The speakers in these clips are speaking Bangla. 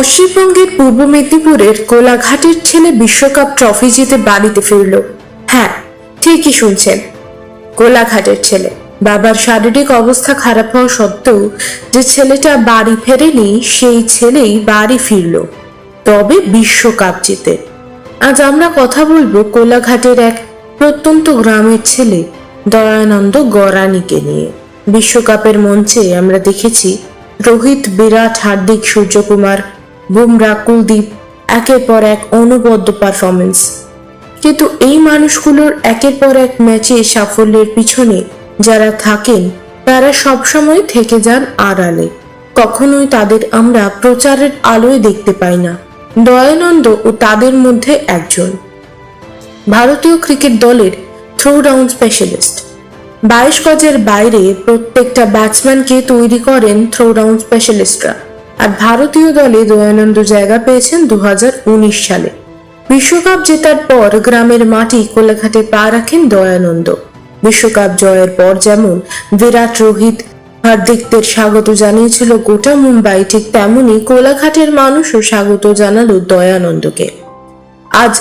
পশ্চিমবঙ্গের পূর্ব মেদিনীপুরের কোলাঘাটের ছেলে বিশ্বকাপ ট্রফি জিতে বাড়িতে ফিরল। হ্যাঁ ঠিকই শুনছেন, কোলাঘাটের ছেলে। বাবার শারীরিক অবস্থা খারাপ হওয়া সত্ত্বেও যে ছেলেটা বাড়ি ফেরেনি, সেই ছেলেই বাড়ি ফিরল। তবে বিশ্বকাপ জিতে। আজ আমরা কথা বলব কোলাঘাটের এক প্রত্যন্ত গ্রামের ছেলে, দয়ানন্দ গরানিকে নিয়ে। বিশ্বকাপের মঞ্চে আমরা দেখেছি রোহিত, বিরাট, হার্দিক, সূর্যকুমার বুমরা, কুলদীপ, একের পর এক অনবদ্য পারফরমেন্স কিন্তু এই মানুষগুলোর একের পর এক ম্যাচে সাফল্যের পিছনে যারা থাকেন, তারা সবসময় থেকে যান আড়ালে। কখনোই তাদের আমরা প্রচারের আলোয় দেখতে পাই না। দয়ানন্দ ও তাদের মধ্যে একজন। ভারতীয় ক্রিকেট দলের থ্রো ডাউন স্পেশালিস্ট বাইশ গজের বাইরে প্রত্যেকটা ব্যাটসম্যানকে তৈরি করেন থ্রো ডাউন স্পেশালিস্টরা আর ভারতীয় দলে দয়ানন্দ জায়গা পেয়েছেন দু হাজার উনিশ সালে। বিশ্বকাপ জেতার পর গ্রামের মাটি কোলাঘাটে পা রাখেন দয়ানন্দ। বিশ্বকাপ জয়ের পর যেমন বিরাট রোহিত, হার্দিকদের স্বাগত জানিয়েছিল গোটা মুম্বাই, ঠিক তেমনি কোলাঘাটের মানুষও স্বাগত জানালো দয়ানন্দকে। আজ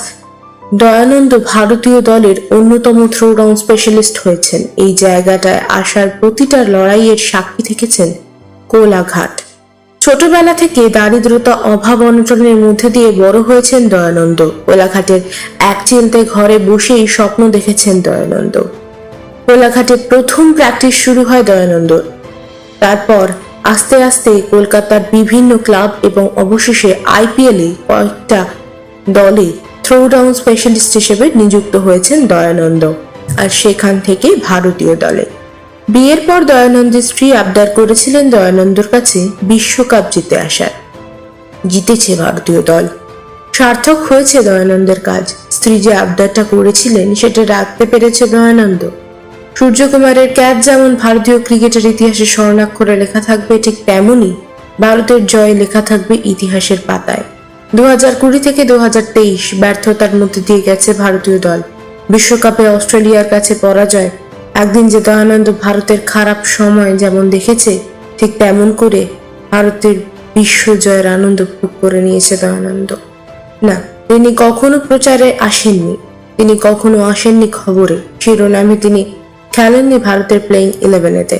দয়ানন্দ ভারতীয় দলের অন্যতম থ্রো থ্রোডাউন স্পেশালিস্ট হয়েছেন। এই জায়গাটায় আসার প্রতিটা লড়াইয়ের সাক্ষী থেকেছেন কোলাঘাট। ছোটবেলা থেকে দারিদ্রতা অভাব অনটনের মধ্যে দিয়ে বড় হয়েছেন দয়ানন্দ। কোলাঘাটের এক চিলতে ঘরে বসেই স্বপ্ন দেখেছেন দয়ানন্দ। কোলাঘাটে প্রথম প্র্যাকটিস শুরু হয় দয়ানন্দর তারপর আস্তে আস্তে কলকাতার বিভিন্ন ক্লাব এবং অবশেষে আইপিএলে কয়েকটা দলে থ্রো ডাউন স্পেশালিস্ট হিসেবে নিযুক্ত হয়েছেন দয়ানন্দ। আর সেখান থেকে ভারতীয় দলে। বিয়ের পর দয়ানন্দের স্ত্রী আবদার করেছিলেন দয়ানন্দর কাছে বিশ্বকাপ জিতে আসার। জিতেছে ভারতীয় দল। সার্থক হয়েছে দয়ানন্দের কাজ। স্ত্রী যে আবদারটা করেছিলেন, সেটা রাখতে পেরেছে দয়ানন্দ। সূর্যকুমারের ক্যাচ যেমন ভারতীয় ক্রিকেটের ইতিহাসে স্বর্ণাক্ষরে লেখা থাকবে, ঠিক তেমনই ভারতের জয় লেখা থাকবে ইতিহাসের পাতায়। দু হাজার কুড়ি থেকে দু হাজার তেইশ ব্যর্থতার মধ্যে দিয়ে গেছে ভারতীয় দল। বিশ্বকাপে অস্ট্রেলিয়ার কাছে পরাজয় একদিন যে দয়ানন্দ ভারতের খারাপ সময় যেমন দেখেছে, ঠিক তেমন করে ভারতের বিশ্ব জয়ের আনন্দ ভোগ করে নিয়েছে দয়ানন্দ। না, তিনি কখনো প্রচারে আসেননি, তিনি কখনো আসেননি খবরে। শিরোনামে তিনি খেলেননি ভারতের প্লেইং ইলেভেনেতে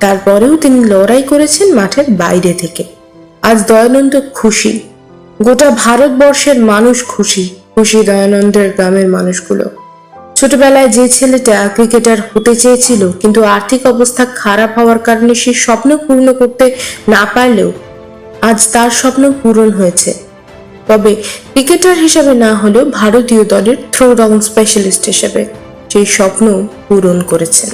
তারপরেও তিনি লড়াই করেছেন মাঠের বাইরে থেকে। আজ দয়ানন্দ খুশি। গোটা ভারতবর্ষের মানুষ খুশি খুশি দয়ানন্দের গ্রামের মানুষগুলো। ছোটবেলায় যে ছেলেটা ক্রিকেটার হতে চেয়েছিল, কিন্তু আর্থিক অবস্থা খারাপ হওয়ার কারণে সে স্বপ্ন পূর্ণ করতে না পারলেও আজ তার স্বপ্ন পূরণ হয়েছে। তবে ক্রিকেটার হিসাবে না হলেও ভারতীয় দলের থ্রো ডাউন স্পেশালিস্ট হিসেবে সেই স্বপ্ন পূরণ করেছেন।